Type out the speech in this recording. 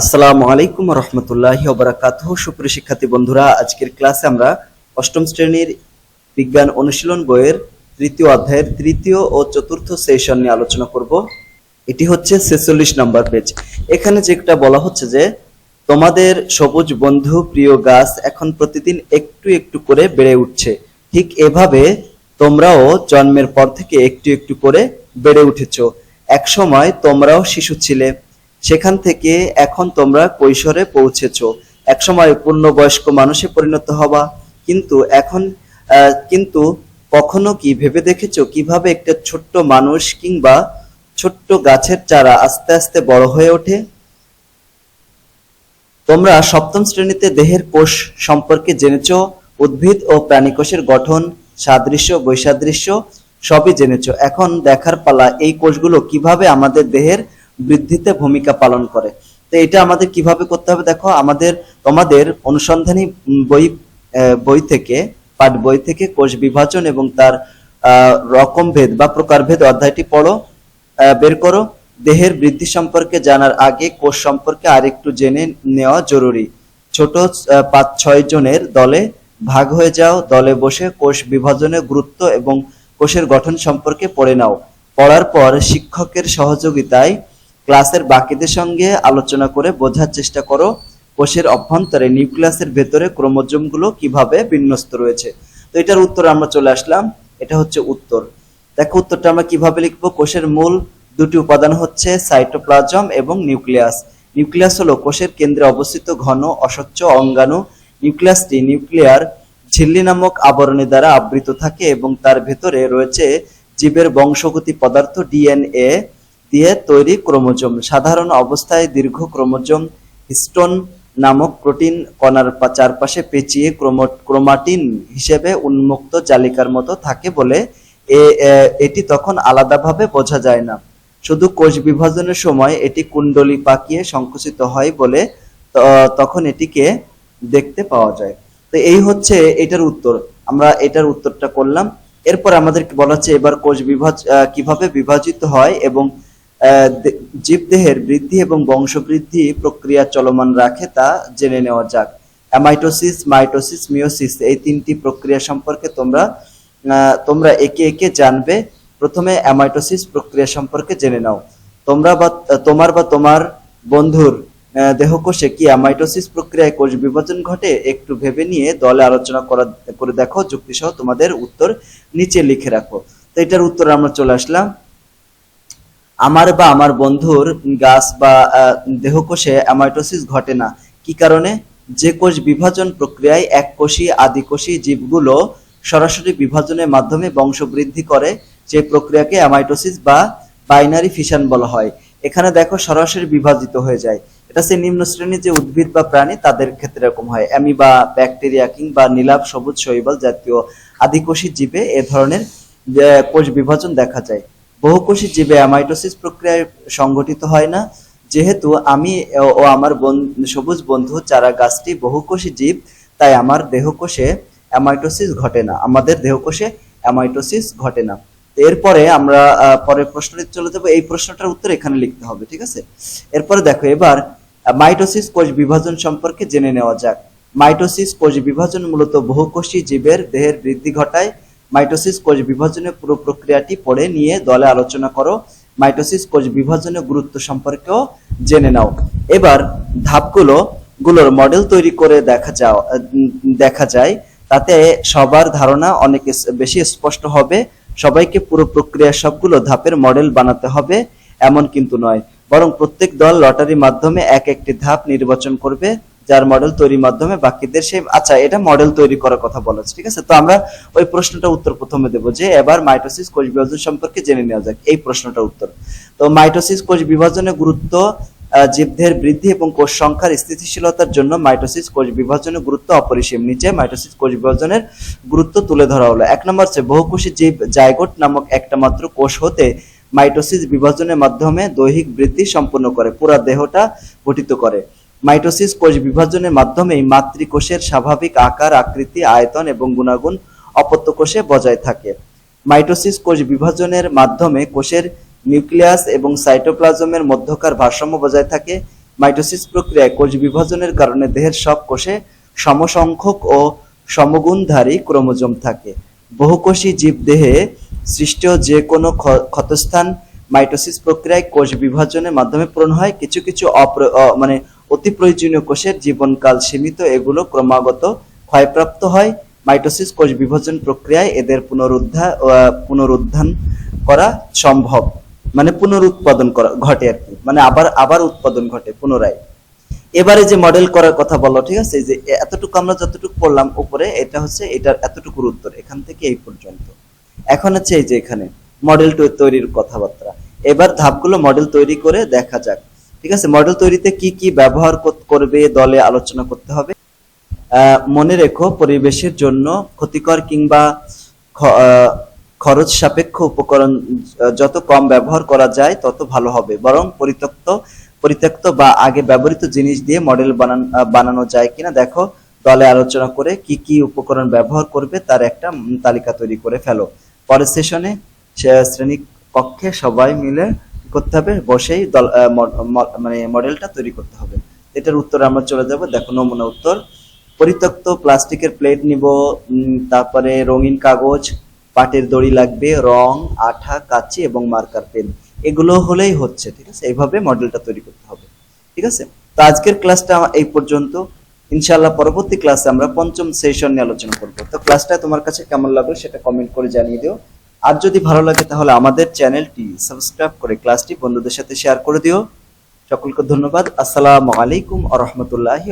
আসসালামু আলাইকুম রহমতুল্লাহি ওবরাকাতুহ সুপ্রিয় শিক্ষার্থী বন্ধুরা, আজকের ক্লাসে আমরা অষ্টম শ্রেণির বিজ্ঞান অনুশীলন বইয়ের তৃতীয় অধ্যায়ের তৃতীয় ও চতুর্থ সেশন নিয়ে আলোচনা করব। এটি হচ্ছে ছেচল্লিশ নম্বর পেজ। এখানে যেটা বলা হচ্ছে যে, তোমাদের সবুজ বন্ধু প্রিয় গাছ এখন প্রতিদিন একটু একটু করে বেড়ে উঠছে। ঠিক এভাবে তোমরাও জন্মের পর থেকে একটু একটু করে বেড়ে উঠেছো। একসময় তোমরাও শিশু ছিলে। সেখান থেকে এখন তোমরা কৈশোরে পৌঁছেছো। একসময় পূর্ণবয়স্ক মানুষে পরিণত হবা। কিন্তু এখন কিন্তু কখনো কি ভেবে দেখেছ কীভাবে একটা ছোট্ট মানুষ কিংবা ছোট্ট গাছের চারা আস্তে আস্তে বড় হয়ে ওঠে? তোমরা সপ্তম শ্রেণীতে দেহের কোষ সম্পর্কে জেনেছ, উদ্ভিদ ও প্রাণী কোষের গঠন, সাদৃশ্য, বৈসাদৃশ্য সবই জেনেছো। এখন দেখার পালা এই কোষগুলো কীভাবে আমাদের দেহের বৃদ্ধিতে ভূমিকা পালন করে। তো এটা আমাদের কীভাবে করতে হবে? দেখো আমাদের তোমাদের অনুসন্ধানী বই বই থেকে পাঠ বই থেকে কোষ বিভাজন এবং তার আহ, রকমভেদ বা প্রকারভেদ অধ্যায়টি পড়ো বের করো। দেহের বৃদ্ধি সম্পর্কে জানার আগে কোষ সম্পর্কে আরেকটু জেনে নেওয়া জরুরি। ছোট পাঁচ ছয় জনের দলে ভাগ হয়ে যাও দলে বসে কোষ বিভাজনের গুরুত্ব এবং কোষের গঠন সম্পর্কে পড়ে নাও। পড়ার পর শিক্ষকের সহযোগিতায় ক্লাসের বাকিদের সঙ্গে আলোচনা করে বোঝার চেষ্টা করো। কোষের অভ্যন্তরে নিউক্লিয়াসের ভেতরে ক্রোমোজোমগুলো কীভাবে বিন্যস্ত রয়েছে। তো এটার উত্তর আমরা চলে আসলাম। এটা হচ্ছে উত্তর। দেখো উত্তরটা আমরা কীভাবে লিখব? কোষের মূল দুটি উপাদান হচ্ছে সাইটোপ্লাজম এবং নিউক্লিয়াস। নিউক্লিয়াস হলো কোষের কেন্দ্রে অবস্থিত ঘন, অস্বচ্ছ, অঙ্গাণু। নিউক্লিয়াসটি নিউক্লিয়ার ঝিল্লি নামক আবরণী দ্বারা আবৃত থাকে এবং তার ভেতরে রয়েছে জীবের বংশগতি পদার্থ ডিএনএ। দিয়ে তৈরি ক্রোমোজোম। সাধারণ অবস্থায় দীর্ঘ ক্রোমোজোম হিস্টোন নামক প্রোটিন কণার চারপাশে পেঁচিয়ে ক্রোমাটিন হিসেবে উন্মুক্ত জালিকার মতো থাকে বলে এটি তখন আলাদাভাবে বোঝা যায় না। শুধু কোষ বিভাজনের সময় এটি কুণ্ডলী পাকিয়ে সংকুচিত হয় বলে তখন এটিকে দেখতে পাওয়া যায়। তো এই হচ্ছে এটার উত্তর। আমরা এটার উত্তরটা করলাম। এরপর আমাদেরকে বলা হচ্ছে এবার কোষ বিভাজ কীভাবে বিভাজিত হয় এবং জীবদেহের বৃদ্ধি এবং বংশবৃদ্ধি প্রক্রিয়া চলমান রাখে তা জেনে নেওয়া যাক। অ্যামাইটোসিস, মাইটোসিস মিওসিস এই তিনটি প্রক্রিয়া সম্পর্কে তোমরা তোমরা একে একে জানবে। প্রথমে অ্যামাইটোসিস প্রক্রিয়া সম্পর্কে জেনে নাও। তোমরা বা, তোমার বা তোমার বন্ধুর দেহকোষে কি অ্যামাইটোসিস প্রক্রিয়ায় কোষ বিভাজন ঘটে একটু ভেবে নিয়ে দলে আলোচনা করা, করে দেখো। যুক্তিসহ তোমাদের উত্তর নিচে লিখে রাখো। তো এটার উত্তর আমরা চলে আসলাম। আমার বা আমার বন্ধুর গাছ বা দেহকোষে অ্যামাইটোসিস ঘটে না। কি কারণে? যে কোষ বিভাজন প্রক্রিয়ায় এককোষী আদিকোষী জীবগুলো সরাসরি বিভাজনের মাধ্যমে বংশবৃদ্ধি করে, যে প্রক্রিয়াকে অ্যামাইটোসিস বা বাইনারি ফিশন বলা হয়। এখানে দেখো সরাসরি বিভাজিত হয়ে যায়। এটা সে নিম্ন শ্রেণির যে উদ্ভিদ বা প্রাণী, তাদের ক্ষেত্রে এরকম হয়। অ্যামিবা, ব্যাকটেরিয়া কিংবা নীলাভ, সবুজ, শৈবাল জাতীয় আদিকোষী জীবে এ ধরনের কোষ বিভাজন দেখা যায়। বহুকোষী জীবে অ্যামাইটোসিস প্রক্রিয়ায় সংঘটিত হয় না। যেহেতু আমি ও- আমার সবুজ বন্ধু চারা গাছটি বহুকোষী জীব, তাই আমার দেহকোষে অ্যামাইটোসিস ঘটে না। আমাদের দেহকোষে অ্যামাইটোসিস ঘটে না। এরপরে আমরা পরের প্রশ্নটি চলে যাব। এই প্রশ্নটার উত্তর এখানে লিখতে হবে, ঠিক আছে? এরপরে দেখো, এবার মাইটোসিস কোষ বিভাজন সম্পর্কে জেনে নেওয়া যাক। মাইটোসিস কোষ বিভাজন মূলত বহুকোষী জীবের দেহের বৃদ্ধি ঘটায়। মাইটোসিস কোষ বিভাজনের পুরো প্রক্রিয়াটি পড়ে নিয়ে দলে আলোচনা করো। মাইটোসিস কোষ বিভাজনের গুরুত্ব সম্পর্কেও জেনে নাও। এবার ধাপগুলো গুলোর মডেল তৈরি করে দেখা যাও, দেখা যায়। তাতে সবার ধারণা অনেক বেশি স্পষ্ট হবে। সবাইকে পুরো প্রক্রিয়ার সবগুলো ধাপের মডেল বানাতে হবে, এমন কিন্তু নয়। বরং প্রত্যেক দল লটারির মাধ্যমে এক একটি ধাপ নির্বাচন করবে। যার মডেল তৈরির মাধ্যমে বাকিদের সেই আচ্ছা এটা মডেল তৈরি করার কথা বলা ঠিক আছে? তো আমরা ওই প্রশ্নটা উত্তর প্রথমে দেবো যে এবার মাইটোসিস কোষ বিভাজন সম্পর্কে জেনে নেওয়া যাক এই প্রশ্নটার উত্তর। তো মাইটোসিস কোষ বিভাজনের গুরুত্ব আহ, জীবদেহের বৃদ্ধি এবং কোষ সংখ্যার স্থিতিশীলতার জন্য মাইটোসিস কোষ বিভাজনের গুরুত্ব অপরিসীম। নিচে মাইটোসিস কোষ বিভাজনের গুরুত্ব তুলে ধরা হলো। এক নম্বর হচ্ছে বহুকোষী জীব জাইগোট নামক একটা মাত্র কোষ হতে মাইটোসিস বিভাজনের মাধ্যমে দৈহিক বৃদ্ধি সম্পন্ন করে পুরা দেহটা গঠিত করে। মাইটোসিস কোষ বিভাজনের মাধ্যমেই মাতৃকোষের স্বাভাবিক আকার, আকৃতি, আয়তন এবং গুণাগুণ অপত্য কোষে বজায় থাকে। মাইটোসিস কোষ বিভাজনের মাধ্যমে কোষের নিউক্লিয়াস এবং সাইটোপ্লাজমের মধ্যকার ভারসাম্য বজায় থাকে। মাইটোসিস প্রক্রিয়ায় কোষ বিভাজনের কারণে দেহের সব কোষে সমসংখ্যক ও সমগুণধারী ক্রোমোজোম থাকে। বহুকোষী জীবদেহে সৃষ্ট যে কোনো ক্ষ- ক্ষতস্থান মাইটোসিস প্রক্রিয়ায় কোষ বিভাজনের মাধ্যমে পূরণ হয়। কিছু কিছু অপ্র- মানে অতি প্রয়োজনীয় কোষের জীবনকাল সীমিত, এগুলো ক্রমাগত ক্ষয়প্রাপ্ত হয়। মাইটোসিস কোষ বিভাজন প্রক্রিয়ায় এদের পুনরুদ্ধার পুনরুত্থান করা সম্ভব। মানে পুনরুৎপাদন করা, ঘটে আর কি। মানে আবার আবার উৎপাদন ঘটে পুনরায়। এবারে যে মডেল করার কথা বলল ঠিক আছে? যে এতটুকু আমরা যতটুকু পড়লাম উপরে, এটা হচ্ছে, এটার এতটুকুর উত্তর। এখান থেকে এই পর্যন্ত। এখন হচ্ছে এই যে এখানে মডেল তৈরির কথাবার্তা। এবার ধাপগুলো মডেল তৈরি করে দেখা যাক। ঠিক আছে মডেল তৈরিতে কি কি ব্যবহার করবে, দলে আলোচনা করতে হবে। মনে রেখো পরিবেশের জন্য ক্ষতিকর কিংবা খরচ সাপেক্ষ উপকরণ যত কম ব্যবহার করা যায় তত ভালো হবে। বরং পরিত্যক্ত পরিত্যক্ত বা আগে ব্যবহৃত জিনিস দিয়ে মডেল বানান যায় কিনা দেখো। দলে আলোচনা করে কি কি উপকরণ ব্যবহার করবে তার একটা তালিকা তৈরি করে ফেলো। পরের সেশনে শ্রেণি কক্ষে সবাই মিলে করতে হবে, বসেই মানে মডেলটা তৈরি করতে হবে। এটার উত্তর আমরা চলে যাব, দেখো নমুনা উত্তর। পরিত্যক্ত প্লাস্টিকের প্লেট নিব তারপরে রঙিন কাগজ, পাটের দড়ি লাগবে, রং, আঠা, কাঁচি এবং মার্কার পেন। এগুলো হলেই হচ্ছে, ঠিক আছে? এইভাবে মডেলটা তৈরি করতে হবে, ঠিক আছে? তো আজকের ক্লাসটা এই পর্যন্ত। ইনশাআল্লাহ পরবর্তী ক্লাসে আমরা পঞ্চম সেশন নিয়ে আলোচনা করব। তো ক্লাসটা তোমার কাছে কেমন লাগল সেটা কমেন্ট করে জানিয়ে দিও। আর যদি ভালো লাগে তাহলে আমাদের চ্যানেলটি সাবস্ক্রাইব করে ক্লাসটি বন্ধুদের সাথে শেয়ার করে দিও। সকলকে ধন্যবাদ। আসসালামু আলাইকুম আ রহমতুল্লাহি